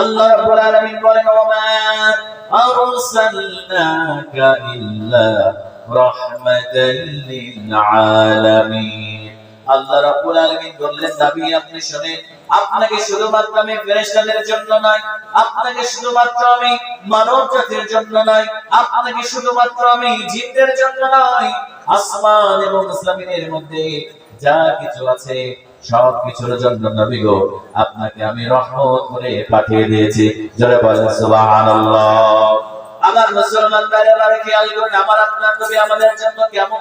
আল্লাহ রাব্বুল আলামিন বলেন, ওমা আরসালনাকা ইল্লা রাহমাতাল লিল আলামিন আল্লাহ রাব্বুল আলামিন বললেন, নবী, আপনি শুনেন, আপনাকে শুধুমাত্র আমি ফেরেশতাদের জন্য নয়, আপনাকে শুধুমাত্র আমি মানব জাতির জন্য নয়, আপনাকে শুধুমাত্র আমি জিনদের জন্য নয়, আসমান এবং জমিনের মধ্যে যা কিছু আছে সব কিছুর জন্য নবী গো, আপনাকে আমি রহমত করে পাঠিয়ে দিয়েছি। জোরে বলেন, সুবহানাল্লাহ। আমার মুসলমান ভাইরা আমার আপনার নবী আমাদের জন্য কেমন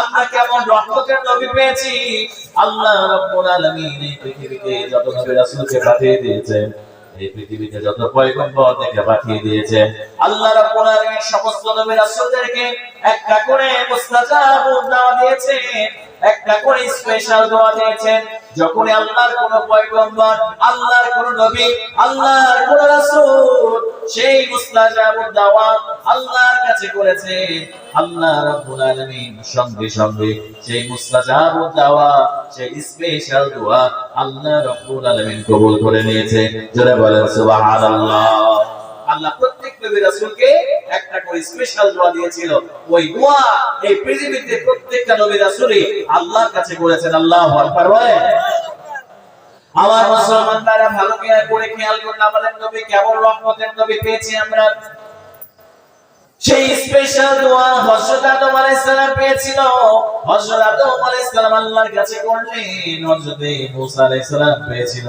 আমরা কেমন রহমতের নবী পেয়েছি? আল্লাহ রাব্বুল আলামিন এই পৃথিবীতে যত নবী রাসূলকে পাঠিয়ে এই পৃথিবীতে যত পয়গম্বরদেরকে পাঠিয়ে দিয়েছেন, আল্লাহ রাব্বুল আলামিন সমস্ত নবী রাসূলদেরকে একটা করে মুস্তাজাব একটা করে স্পেশাল দোয়া দিয়েছেন যখন আল্লাহর কোন পয়গম্বর, আল্লাহর কোন নবী, আল্লাহর কোন রাসূল, সেই মুস্তাজাব দাওয়া আল্লাহর কাছে করেছে আল্লাহ রাব্বুল আলামিন সঙ্গে সঙ্গে সেই মুস্তাজাব দাওয়া সেই স্পেশাল দোয়া আল্লাহ রাব্বুল আলামিন কবুল করে নিয়েছে। জোরে বলেন সুবহানাল্লাহ। আল্লাহ প্রত্যেক নবী রাসূলকে একটা করে স্পেশাল দোয়া দিয়েছিল। ওই দোয়া এই পৃথিবীতে প্রত্যেকটা নবী রাসূলই আল্লাহর কাছে করেছেন। আল্লাহু আকবার বলে আমার মুসলমান ভাইরা ভালো করে খেয়াল করুন, আমাদের নবী কেমন রহমতের নবী পেয়েছি আমরা। সেই স্পেশাল দোয়া হযরত আদম আলাইহিস সালাম পেয়েছিল। হযরত আদম আলাইহিস সালাম আল্লাহর কাছে করলেন, হযরত মুসা আলাইহিস সালাম পেয়েছিল।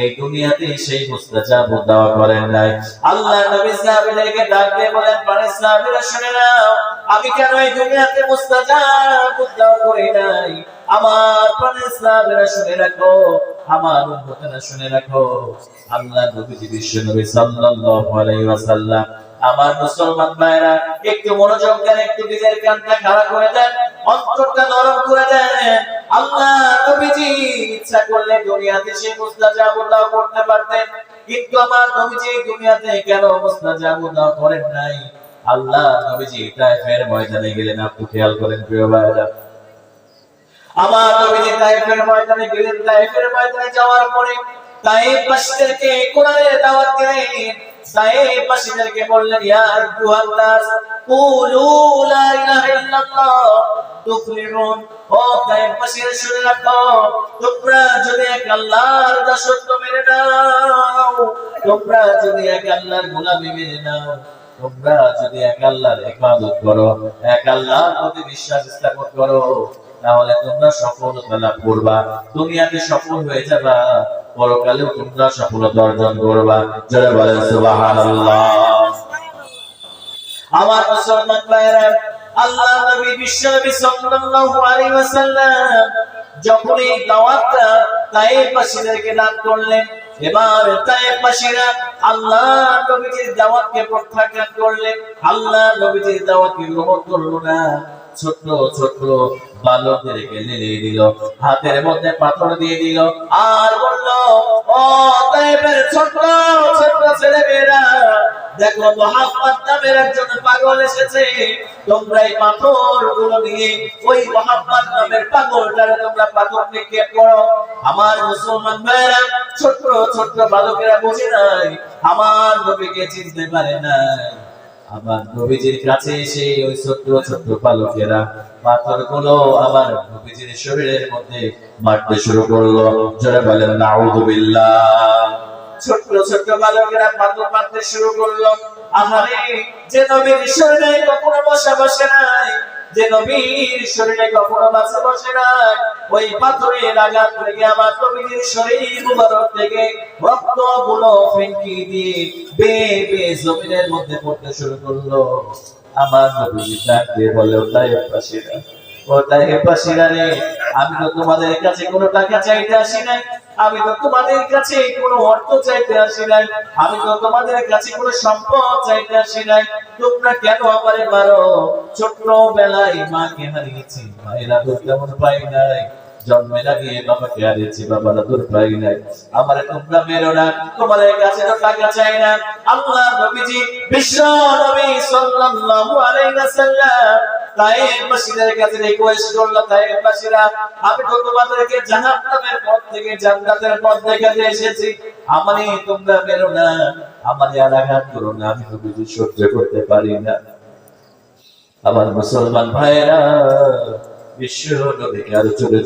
এই দুনিয়াতে সেই মুস্তাজাব দাওয়া করেন নাই। আল্লাহ নবী সাহাবীদেরকে ডাক দিয়ে বলেন পারে সাহাবীরা, শুনে নাও, আমি কেন এই দুনিয়াতে মুস্তাজাব দাওয়া করি নাই? আমার প্রাণের সাহাবীরা, শুনে রাখো, আমার উম্মতেরা শুনে রাখো। আল্লাহ নবীজি, বিশ্ব নবী সাল্লাল্লাহু আলাইহি ওয়াসাল্লাম, আমার মুসলমান ভাইরা, একটু মনোযোগ দেন, একটু নিজের কানটা খাড়া করে দেন, অন্তরটা নরম করে দেন। আল্লাহ নবীজি ইচ্ছা করলে দুনিয়াতে সে মুস্তাজাব দাও করতে পারতেন। কিন্তু আমার নবীজি দুনিয়াতে কেন মুস্তাজাব দাও করেন নাই? আল্লাহ নবীজি তাইফের ময়দানে গেলেন। আপনি খেয়াল করেন, প্রিয় ভাইরা আমার নবীজি তাইফের ময়দানে গেলেন তাইফের ময়দানে যাওয়ার পরে তাইফবাসীদেরকে কোরআনের দাওয়াত দিলেন। তাইফবাসীদেরকে বললেন, ইয়া কুলু লা ইলাহা ইল্লাল্লাহ। তুফলিহুন ও তাইফবাসীরা শুনে রাখো, তোমরা যদি এক আল্লাহর দাসত্ব মেনে নাও, তোমরা যদি এক আল্লাহর গোলামি মেনে নাও, তোমরা যদি এক আল্লাহর ইবাদত করো, এক আল্লাহর প্রতি বিশ্বাস স্থাপন করো। তাহলে তোমরা সফলতা লাভ করবা। দুনিয়াতে সফল হয়ে যাবা। পরকালেও তোমরা সফলতা অর্জন করবা। জোরে বলেন, সুবহানাল্লাহ। আমার মুসলমান ভাইরা আল্লাহ নবী বিশ্ব নবী সাল্লাল্লাহু আলাইহি ওয়াসাল্লাম যখন এই দাওয়াতটা তায়েফবাসীদেরকে দান করলেন, এবার তায়েফবাসীরা আল্লাহ নবীজির দাওয়াতকে প্রত্যাখ্যান করলেন। আল্লাহ নবীজির দাওয়াতকে গ্রহণ করল না। ছোট ছোট বালকদেরকে লেলিয়ে দিল। হাতের মধ্যে পাথর দিয়ে দিল। আর বলল, ও তাইবের ছোট ছোট ছেলে মেয়েরা দেখো মোহাম্মদ নামের একজন পাগল এসেছে। তোমরা এই পাথরগুলো নিয়ে ওই মোহাম্মদ নামের পাগলটারে তোমরা পাথর নিক্ষেপ করো আমার মুসলমান ভাইরা ছোট ছোট বালকেরা বুঝে নাই। আমার নবীকে চিনতে পারে নাই। আমার নবীজির কাছে এসে ওই ছোট্ট ছোট্ট বালকেরা পাথরগুলো আমার নবীজির শরীরের মধ্যে মারতে শুরু করল। জোরে বলেন নাউদুবিল্লাহ ছোট্ট ছোট্ট বালকেরা পাথর মারতে শুরু করল। আহারে যে নবীর শরীরে কখনো বসা বসে নাই যে নবীর শরীরে কখনো বাসে বসে নাই, ওই পাথরের আঘাত লেগে আমার নবীর শরীর মুবারক থেকে রক্তগুলো ফেঙ্কি দিয়ে বে বে জমিনের মধ্যে পড়তে শুরু করল। আমার নবী ডাক বলে, ওটাই পাশিরা ওটাই পাশিরা রে আমি তো তোমাদের কাছে কোনো টাকা চাইতে আসি নাই। আমি তো তোমাদের কাছে কোনো অর্থ চাইতে আসি নাই। আমি তো তোমাদের কাছে কোনো সম্পদ চাইতে আসি নাই। তোমরা কেন আমারে মারো? ছোট্ট বেলায় মাকে হারিয়েছি, মায়েরা তো তেমন পাই নাই। বাবাকে বাবারা দূর পাই নাই। আমার তোমরা মেরো না তোমার কাছে তো টাকা চাই না। নবীজি, বিশ্ব নবী সাল্লাল্লাহু আলাইহি ওয়াসাল্লাম আমি তো আমারই তোমরা করো না, আমি কিছু সহ্য করতে পারি না। আমার মুসলমান ভাইরা বিশ্ব নবীকে আরও চলে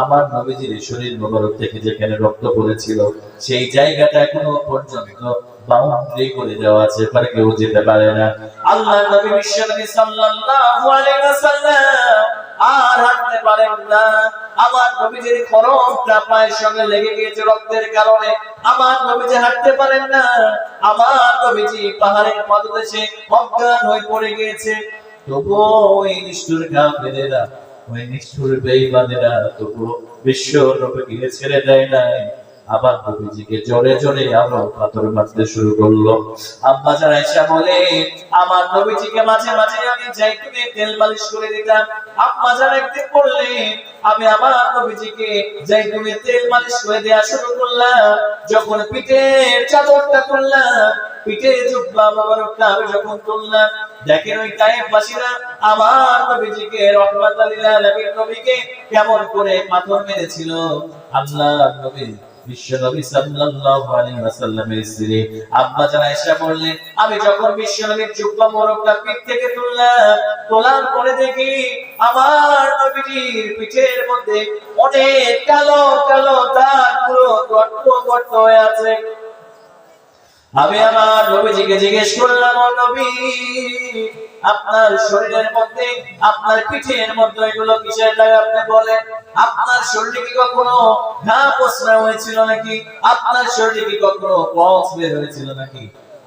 আমার নবীজির শরীর মোবারক থেকে যেখানে রক্ত পড়েছিল, সেই জায়গাটা এখনও পর্যন্ত বাউন্ডারি করে দেওয়া আছে পরে কেউ যেতে পারে না। আল্লাহ নবী বিশ্ব আর হাঁটতে পারেন না। আমার নবীজির খরচটা পায়ের সঙ্গে লেগে গিয়েছে রক্তের কারণে। আমার নবীজি হাঁটতে পারেন না। আমার নবীজি পাহাড়ের পাদদেশে অজ্ঞান হয়ে পড়ে গিয়েছে। তবুও ওই নিষ্ঠুর ছেড়ে দেয় নাই। আবার নবীজিকে জোরে জোরে আরও পাথর মারতে শুরু করল। আম্মা যারা এসে বলে, আমার নবীজিকে মাঝে মাঝে আমি জাইতুনে তেল মালিশ করে দিতাম। আম্মা যারা একদিন বললে, আমি আমার নবীজিকে জাইতুনে তেল মালিশ করে দেওয়া শুরু করলাম যখন পিঠের চাদরটা করলাম পিঠে জুব্বা মোবারকটা আমি যখন তুললাম, দেখেন ওই তায়েফবাসীরা আমার নবীজিকে রহমাতাল লিল আলামিন নবীকে কেমন করে পাথর মেরেছিল। আল্লাহ নবী আমি যখন পিঠ থেকে তুললাম, তোলার পরে দেখি আমার নবীজির পিঠের মধ্যে অনেক কালো কালো পুরো হয়ে আছে। আমি আমার নবীজিকে জিজ্ঞেস করলাম নবী আপনার শরীরের মধ্যে, আপনার পিঠের মধ্যে এগুলো কিসের লাগে আপনি বলেন? আপনার শরীরে কি কখনো ঘা পচরা হয়েছিল নাকি? আপনার শরীরে কি কখনো পক্স বের হয়েছিল নাকি?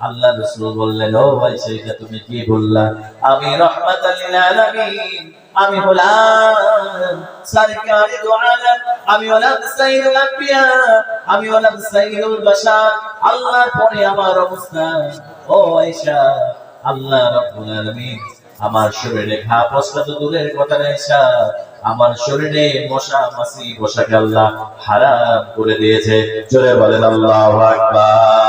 আল্লাহ রাসূল বললেন, ও ভাই সেইটা তুমি কি বললা? আমি রহমাতাল লিল আলামিন, আমি হলাম সরকারি আমি হলাম আম্বিয়া, আমি হলাম বাশার। আল্লাহর পরে আমার অবস্থান, ও আয়েশা আল্লাহ রাব্বুল আলামিন, আমার শরীরে ঘা পচকা তো দূরের কথা নেই আমার শরীরে মশা, মাছি বসাকে আল্লাহ হারাম করে দিয়েছে। জোরে বলেন আল্লাহ আকবার।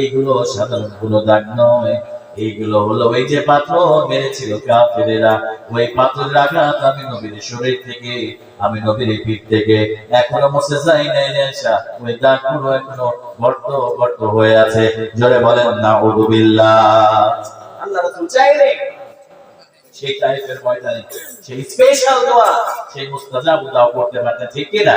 এইগুলো সাধারণ কোনো দাগ নয়। এইগুলো হলো ওই যে পাথর মেরেছিল কাফেরেরা। ওই পাথরের আঘাত আমি নবীর শরীর থেকে, আমি নবীর পিঠ থেকে, এখনও মুছে যাই নাই নেশা ওই দাগগুলো এখনও গর্ত গর্ত হয়ে আছে। জোরে বলেন না উদুবিল্লাহ আল্লাহ রাসূল চাইলে সেই টাইপের ময়দানে, সেই স্পেশাল দোয়া, সেই মুস্তাজাব দাও করতে পারতেন, ঠিক কি না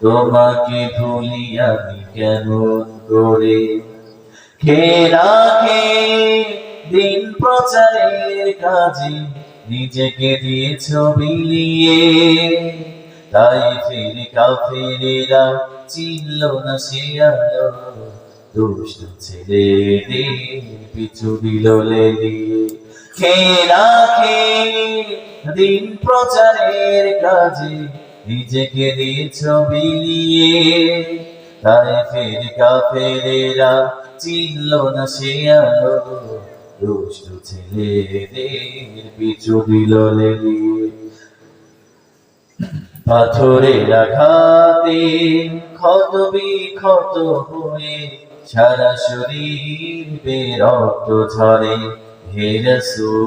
তোমাকে ভুলি আমি কেমন করে? কে রাখে দিন প্রচারের কাজে? নিজেকে দিয়েছ বিলিয়ে তাই ফিরে কাফেরেরা চিনল না সে আলো। দুষ্ট ছেলেদের পিছু দিল লেলিয়ে রাখে দিন প্রচারের কাজে? নিজেকে দিয়েছ বিলিয়ে তাই ফের কাফেরেরা চিনল না সে আলো। দুষ্ট ছেলেদের পিছু দিল পাথরের আঘাতে ক্ষত বিক্ষত হয়ে সারা শরীর বেরক্ত ঝরে হে রসূল।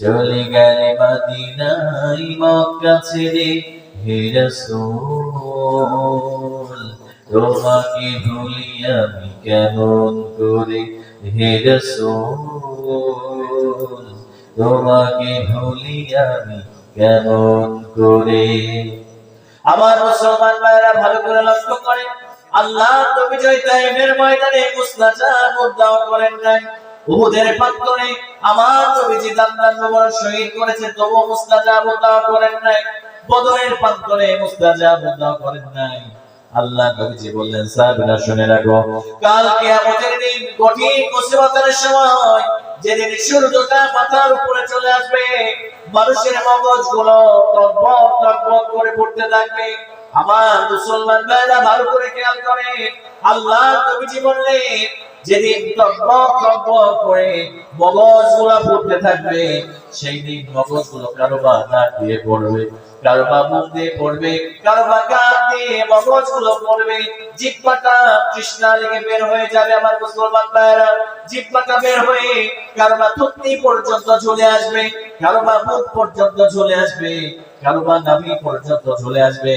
চলে গেলে মাদিনাই মক্কা ছেড়ে হে রাসূল, তোমাকে ভুলি আমি কেমন করে? হে রাসূল, তোমাকে ভুলি আমি কেমন করে? আমার মুসলমান ভাইরা ভালো করে লক্ষ্য করেন, আল্লাহ নবী জয় তাইফের ময়দানে মুসলাজা মুদ্দাও করেন নাই। উহুদের প্রান্তরে আমার নবীজি দান্দান নবর শহীদ করেছে তবু মুসলাজা মুদ্দাও করেন নাই। বদরের প্রান্তরে মুসলাজা মুদ্দাও করেন নাই। আল্লাহ নবীজি বললেন, সাহাবীরা শুনে রাখো, কাল কিয়ামতের দিন কঠিন মুসিবতের সময় যেদিন সূর্যটা মাথার উপরে চলে আসবে, মানুষের মগজগুলো টকবক টকবক করে পড়তে থাকবে। আমার মুসলমান ভাইরা ভালো করে খেয়াল করে, আল্লাহ নবীজি বললেন যেদিন পড়তে থাকবে সেই দিন কারও বা দিয়ে পড়বে, কারও বা মুখ দিয়ে পড়বে, কারও বা দিয়ে পড়বে। লেগে বের হয়ে যাবে আমার মুসলমান বের হয়ে কারও বা থুতনি পর্যন্ত চলে আসবে, কারও বা মুখ পর্যন্ত চলে আসবে, কারও বা পর্যন্ত চলে আসবে।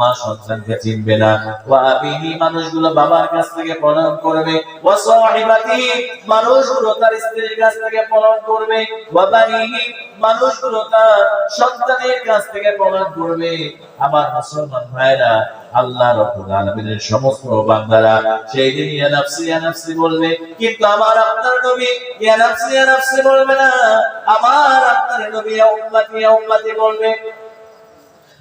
মা সন্তানকে চিনবে না। ওয়া মানুষগুলো বাবার কাছ থেকে প্রণাম করবে। ওয়া মানুষগুলো তার স্ত্রীর কাছ থেকে প্রণাম করবে। ওয়া মানুষগুলো তার সন্তানের কাছ থেকে প্রণাম করবে। আমার মুসলমান ভাইরা, আল্লাহ রাব্বুল আলামিনের সমস্ত বান্দারা, সেই দিন ইয়া নাফসি ইয়া নাফসি বলবে, কিন্তু আমার আপনার নবী, ইয়া নাফসি ইয়া নাফসি বলবে না। আমার আপনার নবী, ইয়া উম্মতি ইয়া উম্মতি বলবে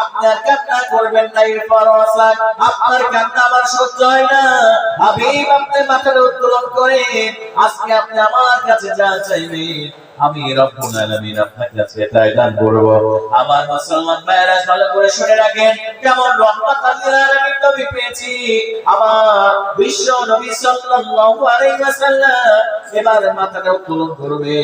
আপনার কান্না করবেন না এরপর আসাদ আপনার কান্না আমার সহ্য হয় না। হাবিব, আপনি মাথার উত্তোলন করেন। আজকে আপনি আমার কাছে যা চাইবেন, আমি রব্বুল আলামিন আপনার কাছে তাই দান করব। আমার মুসলমান ভাইরা ভালো করে শুনে রাখেন, কেমন রহমত পেয়েছি। আমার বিশ্ব নবী সাল্লাল্লাহু আলাইহি ওয়াসাল্লাম মাথাটা উত্তোলন করবে।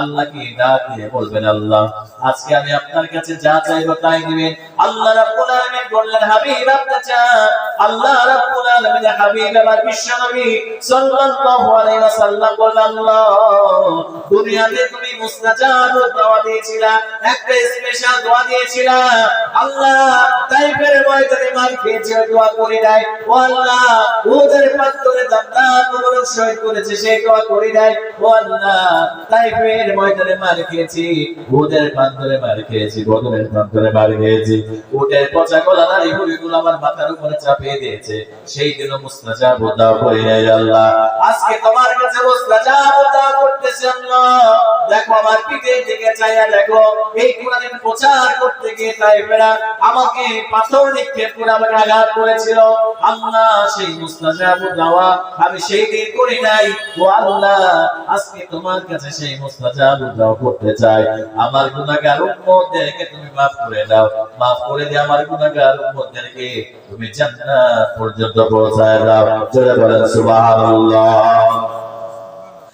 আল্লাহকে ডাক দিয়ে বলবেন, আল্লাহ, আজকে আমি আপনার কাছে যা চাইব তাই দিবেন আল্লাহ রাব্বুল আলামিন বললেন, হাবিব, আপনি চান? আল্লাহ রাব্বুল আলামিন হাবিব আমার বিশ্ব নবী সাল্লাল্লাহু আলাইহি ওয়াসাল্লাম বললেন, আল্লাহ, দুনিয়াতে তুমি মুস্তাজাব দোয়া দিয়েছিলা, একটা স্পেশাল দোয়া দিয়েছিলা। আল্লাহ ময়দানে মার খেয়েছে দোয়া ও আল্লাহ ওদের পাত্রে শহীদ করেছে, সেই দোয়া করি নাই ও আল্লাহ ময়দানে মার খেয়েছি ওদের প্রান্তরে মার খেয়েছি বদরের প্রান্তরে মার খেয়েছি। উটের পচা গলা নারী হুড়িগুলো আমার মাথার উপরে চাপিয়ে দিয়েছে। সেই দিন মুস্তাজাব দোয়া করি নাই আল্লাহ, আজকে তোমার কাছে মুস্তাজাব দোয়া করতেছি আল্লাহ দেখো আমার পিঠের দিকে চাইয়া দেখো, এই কোরআনের প্রচার করতে গিয়ে তাইফেরা আমাকে পাথর নিক্ষেপ করে আমাকে আঘাত করেছিল। আল্লাহ, সেই মুস্তাজাব দোয়া আমি সেই দিন করি নাই। ও আল্লাহ, আজকে তোমার কাছে সেই মুস্তাজাব দোয়া করতে চাই। আমার গুণাগার উম্মতদেরকে তুমি মাফ করে দাও। মাফ করে দিয়ে আমার গুণাগার উম্মতদেরকে তুমি জান্নাত পর্যন্ত পৌঁছায় দাও। জোরে বলেন সুবহানাল্লাহ।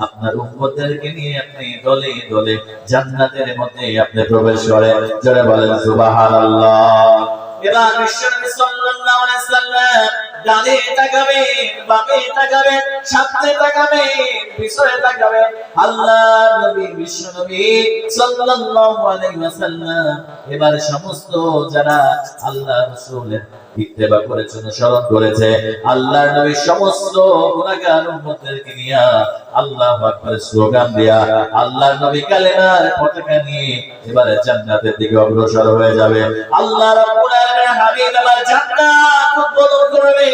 আপনার উম্মতদেরকে নিয়ে আপনি দলে দলে জান্নাতের মধ্যে আপনি প্রবেশ করেন জোরে বলেন, সুবহানাল্লাহ। সাল্লাল্লাহু আলাইহি সাল্লাম আল্লাহ এবার সমস্ত যারা আল্লাহ রাসূলের ইত্তেবা করেছে অনুসরণ করেছে। আল্লাহর নবী সমস্ত গুনাহগার উম্মতদেরকে নিয়ে আল্লাহু আকবার স্লোগান দিয়া আল্লাহর নবী কালেমার পতাকা নিয়ে এবারে জান্নাতের দিকে অগ্রসর হয়ে যাবে। আল্লাহ রাব্বুল আলামিন হাবিব আবার জান্নাত উদ্বোধন করবে।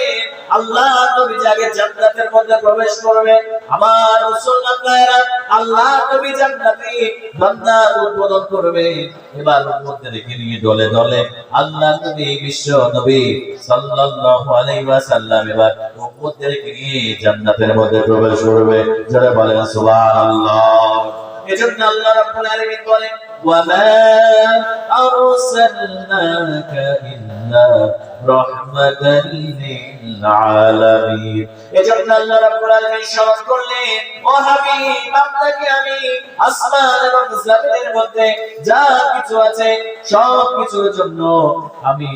আল্লাহ নবী যাকে জান্নাতের মধ্যে প্রবেশ করবে। আমার মুসলমান আল্লাহ নবী জান্নাতে বান্দা উদ্বোধন করবে। এবার উম্মতদেরকে নিয়ে দলে দলে আল্লাহ নবী বিশ্ব নবী সাল্লাল্লাহু আলাইহি ওয়াসাল্লাম, এবার উম্মতদেরকে নিয়ে জান্নাতের মধ্যে প্রবেশ করবে। বলেন, সুবহানাল্লাহ। এজন্য আল্লাহ রাব্বুল আলামিন এজন্য আল্লাহ রাব্বুল আলামিন করলেন, ও হাবিব, আপনাকে আমি আসমান এবং জমিনের মধ্যে যা কিছু আছে সব কিছুর জন্য আমি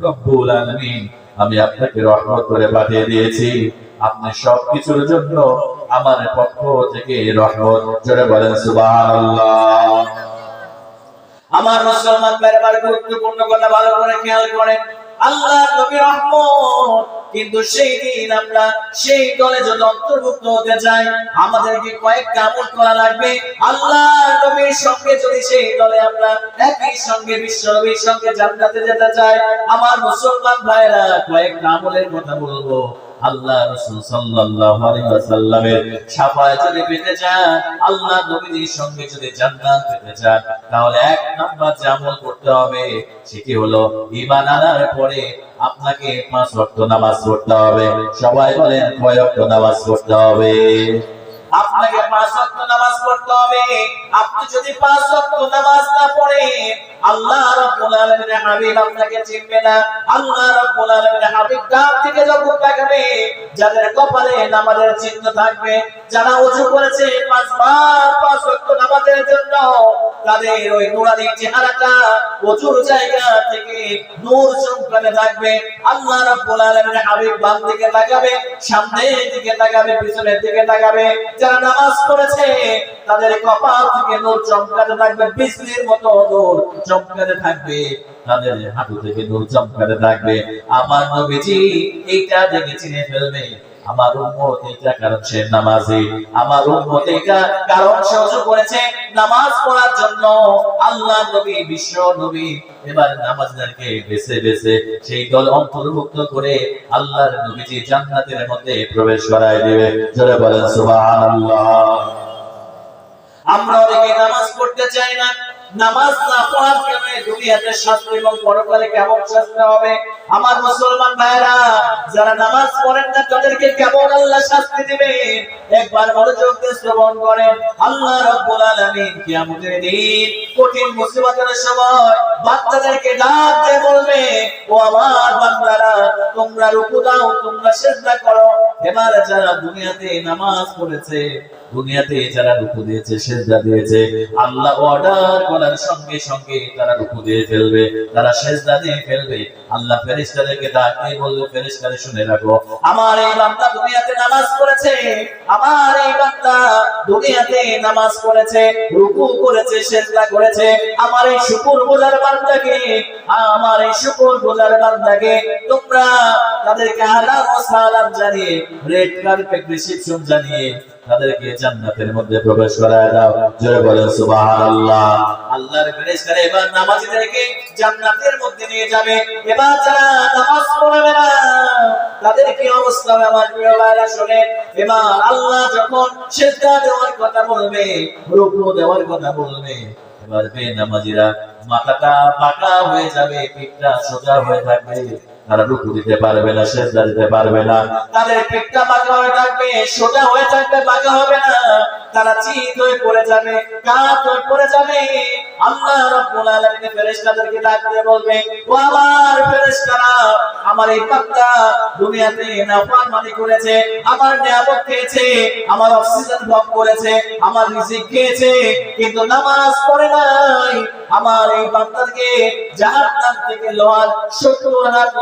রব্বুল আলামিন, আমি আপনাকে রহমত করে পাঠিয়ে দিয়েছি। আপনি সবকিছুর জন্য আমার পক্ষ থেকে রহমত, জোরে বলেন সুবহানাল্লাহ। আমার মুসলমান পরিবার গুরুত্বপূর্ণ কথা ভালো করে খেয়াল করেন। আল্লাহ রহমত কিন্তু সেই দিন আমরা সেই দলে যদি অন্তর্ভুক্ত হতে চাই, আমাদেরকে কয়েকটা আমল করা লাগবে। আল্লাহ নবীর সঙ্গে যদি সেই দলে আমরা একই সঙ্গে, বিশ্ব নবীর সঙ্গে জান্নাতে যেতে চাই, আমার মুসলমান ভাইরা কয়েকটা আমলের কথা বলব। আল্লাহ রাসূল সাল্লাল্লাহু আলাইহি ওয়াসাল্লামের শাফায়াত যদি পেতে চান, আল্লাহ নবীর সঙ্গে যদি জান্নাত পেতে চান, তাহলে এক নাম্বার যে আমল করতে হবে, সেটি হলো ঈমান আনার পরে আপনাকে পাঁচ ওয়াক্ত নামাজ পড়তে হবে। সবাই বলেন কয় ওয়াক্ত নামাজ পড়তে হবে? আপনাকে পাঁচ ওয়াক্ত নামাজ পড়তে হবে। আপনি যদি পাঁচ ওয়াক্ত নামাজ না পড়েন, আল্লাহ আপনাকে চিনবে না। আল্লাহ হাবিব থেকে যখন যাদের কপালে নামাজের চিহ্ন থাকবে, যারা করেছে, পাঁচবার পাঁচ নামাজের জন্য, তাদের ওই নুরানি চেহারাটা জায়গা থেকে নূর থাকবে। আল্লাহ হাবিব বাম দিকে সামনের দিকে তাকাবে, পিছনের দিকে তাকাবে। যারা নামাজ পড়েছে, তাদের কপাল থেকে নূর চমকাতে থাকবে, বিজলির মতো নূর চমকাতে থাকবে। তাদের হাঁটু থেকে নূর চমকাতে থাকবে। আমার নবীজি এইটা দেখে চিনে ফেলবে। আমার উম্মত এটা কারণ সে নামাজি। আমার উম্মত এটা কারণ সে ওযু করেছে নামাজ পড়ার জন্য। আল্লাহ নবী, বিশ্ব নবী এবার নামাজদারকে বেছে বেছে সেই দল অন্তর্ভুক্ত করে আল্লাহর নবীজি জান্নাতের মধ্যে প্রবেশ করায় দিবে। জোরে বলেন, সুবহানাল্লাহ। আমরা অনেকে নামাজ পড়তে চাই না নামাজ না পড়ার কারণে দুনিয়াতে শাস্তি এবং পরকালে কেমন শাস্তি হবে? আমার মুসলমান ভাইরা যারা নামাজ পড়েন না, তাদেরকে কেমন আল্লাহ শাস্তি দিবেন? একবার মনোযোগ দিয়ে শ্রবণ করেন। আল্লাহ রাব্বুল আলামিন কিয়ামতের দিন কঠিন মুসিবতের সময় বাচ্চাদেরকে ডাক দিয়ে বলবে, ও আমার বান্দারা, তোমরা রুকু দাও, তোমরা সিজদা করো। এবার যারা দুনিয়াতে নামাজ পড়েছে, দুনিয়াতে যারা রুকু দিয়েছে, সেজদা দিয়েছে, আল্লাহ অর্ডার করার সঙ্গে সঙ্গে তারা রুকু দিয়ে ফেলবে, তারা সেজদা দিয়ে ফেলবে। আল্লাহ ফেরেশতাদেরকে ডাকে, বলবে, ফেরেশতারা শুনে রাখো, আমার এই বান্দা দুনিয়াতে নামাজ পড়েছে, আমার এই বান্দা দুনিয়াতে নামাজ পড়েছে, রুকু করেছে, সেজদা করেছে, আমার এই শুকর বোঝার বান্দাকে, আমার এই শুকর বোঝার বান্দাকে তোমরা তাদেরকে ও সালাম জানিয়ে রেড কার্পেট রিসিপশন জানিয়ে তাদেরকে জান্নাতের মধ্যে প্রবেশ করায় দাও। জোরে বলেন সুবহানাল্লাহ। আল্লাহর এবার নামাজীদেরকে জান্নাতের মধ্যে নিয়ে যাবে। এবার যারা নামাজ পড়বে না তাদের কি অবস্থা হবে আমার প্রিয় ভাইরা এবার আল্লাহ যখন সিজদা দেওয়ার কথা বলবে, রুকু দেওয়ার কথা বলবে, এবার মাথাটা বাঁকা হয়ে যাবে, পিঠটা সোজা হয়ে থাকবে। তারা রুকু দিতে পারবে না, সেজদা দিতে পারবে না। তাদের পেটটা বাঁকা হয়ে থাকবে, সোজা হয়ে থাকবে, বাঁকা হবে না। তারা চিত হয়ে পড়ে যাবে, কাত হয়ে পড়ে যাবে। আল্লাহ রাব্বুল আলামিন ফেরেশতাদেরকে ডাক দিয়ে বলবে, ও আমার ফেরেশতারা, আমার এই বান্দা দুনিয়াতে নাফরমানি করেছে, আমার নিয়ামত খেয়েছে, আমার অক্সিজেন ভোগ করেছে, আমার রিজিক খেয়েছে, কিন্তু নামাজ পড়ে নাই। আমার এই বান্দাকে জাহান্নাম থেকে লোহার সত্তর হাত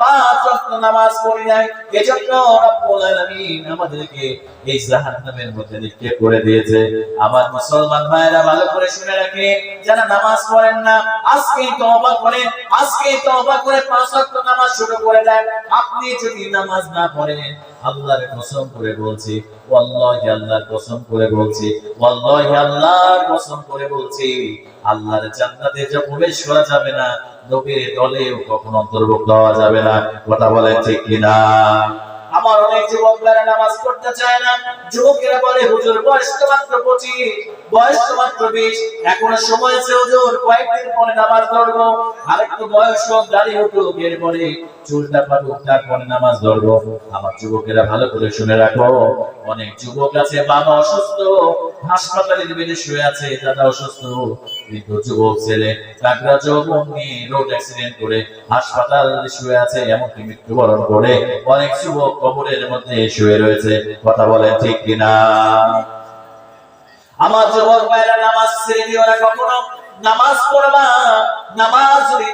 পাঁচ ওয়াক্ত নামাজ পড়ি নাই। এজন্য আমাদেরকে এই জাহান্নামের মধ্যে নিক্ষেপ করে দিয়েছে। আমার মুসলমান ভাইরা ভালো করে শুনে রাখে, যারা নামাজ পড়েন না আজকে তওবা করেন আজকে তওবা করে পাঁচ নামাজ শুরু করে দেন। আপনি যদি নামাজ না পড়েন, আল্লাহর কসম করে বলছি, ওয়াল্লাহি আল্লাহর কসম করে বলছি, ওয়াল্লাহি আল্লাহর কসম করে বলছি, আল্লাহর জান্নাতে যে প্রবেশ করা যাবে না নবীর দলেও কখনো অন্তর্ভুক্ত হওয়া যাবে না। কথা বলেন ঠিক কিনা? আমার অনেক যুবকরা নামাজ পড়তে চায় না। যুবকেরা বলে, হুজুর, বয়স তো মাত্র পঁচিশ। বয়স তো মাত্র বিশ। এখনও সময় আছে হুজুর, কয়েকদিন পরে নামাজ ধরবো। আরেকটু বয়স হোক, দাড়ি উঠুক, এরপরে চুলটা পাকুক তারপরে নামাজ ধরবো। আমার যুবকেরা ভালো করে শুনে রাখো। অনেক যুবক আছে, বাবা অসুস্থ হাসপাতালে বেডে শুয়ে আছে, দাদা অসুস্থ। কিন্তু যুবক ছেলে কাকরা যৌবন রোড অ্যাক্সিডেন্ট করে হাসপাতালে শুয়ে আছে, এমনকি মৃত্যুবরণ করে অনেক যুবক কবরের মধ্যে শুয়ে রয়েছে। কথা বলেন ঠিক কিনা? আমার যুবক ভাইরা, নামাজ ছেড়ে দিও না কখনো নামাজ পড়বা নামাজ যদি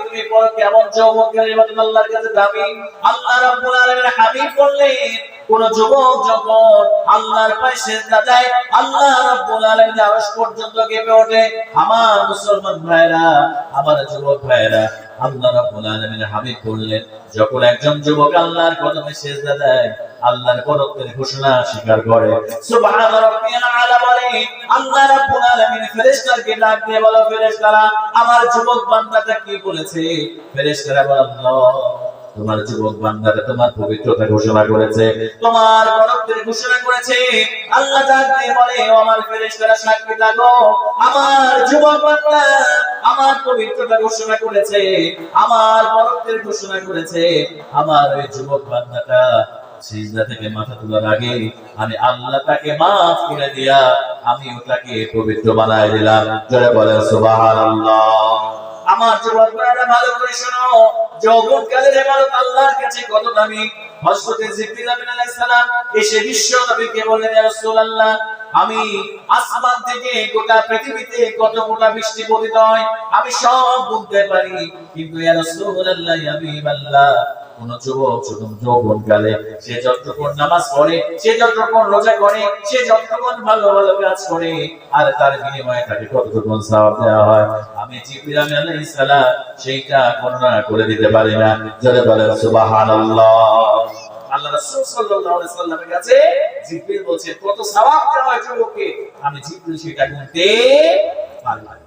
যখন আমার মুসলমান ভাইরা, আমার যুবক ভাইরা, আল্লাহ রাব্বুল আলামিন হাবিব বললেন, যখন একজন যুবক আল্লাহর কদমে সেজদা দেয়, আল্লাহর বরকতের ঘোষণা স্বীকার করে। আল্লাহ রাব্বুল আলামিন ফেরেশতাকে ডাক দিয়ে বলো, ফেরেশতারা, আমার যুবক বান্দাটা কি বলেছে? ফেরেশতারা বলে, আল্লাহ, তোমার যুবক বান্দাটা তোমার পবিত্রতা ঘোষণা করেছে, তোমার বরকতের ঘোষণা করেছে। আল্লাহ ডাক দিয়ে বলে আমার ফেরেশতারা, সাক্ষী থাকো। আমার যুবক বান্দা আমার পবিত্রতা ঘোষণা করেছে, আমার বরকতের ঘোষণা করেছে। আমার ওই যুবক বান্দাটা সিজদা থেকে মাথা তোলার আগে আমি আল্লাহ তাকে মাফ করে দিয়া আমি ওটাকে পবিত্র বানায় দিলাম। জোরে বলেন, সুবহানাল্লাহ আমার ভালো করে শোনো। আল্লাহর কাছে কত দামি। আলাইহিস সালাম এসে রাসূলুল্লাহ, আমি আসমান থেকে গোটা পৃথিবীতে কত গোটা বৃষ্টি পতিত হয়, আমি সব বুঝতে পারি। কিন্তু ইয়া রাসূলুল্লাহ ইয়া হাবিবাল্লাহ কোন যুবক যখন যৌবন কালে সে যতক্ষণ নামাজ পড়ে, সে যতক্ষণ রোজা করে, সে যতক্ষণ ভালো ভালো কাজ করে, আর তার বিনিময়ে তাকে কতক্ষণ সওয়াব দেওয়া হয়? আমি জিবরিল আলাইহিস সালাম সেইটা বর্ণনা করে দিতে পারি না। জোরে বলেন, সুবহানাল্লাহ। আল্লাহ রাসূল সাল্লাল্লাহু আলাইহি সাল্লামের কাছে জিবরিল বলছে, কত সওয়াব দেওয়া হয় যুবককে? আমি জিবরিল সেটা গুনতে পারি না।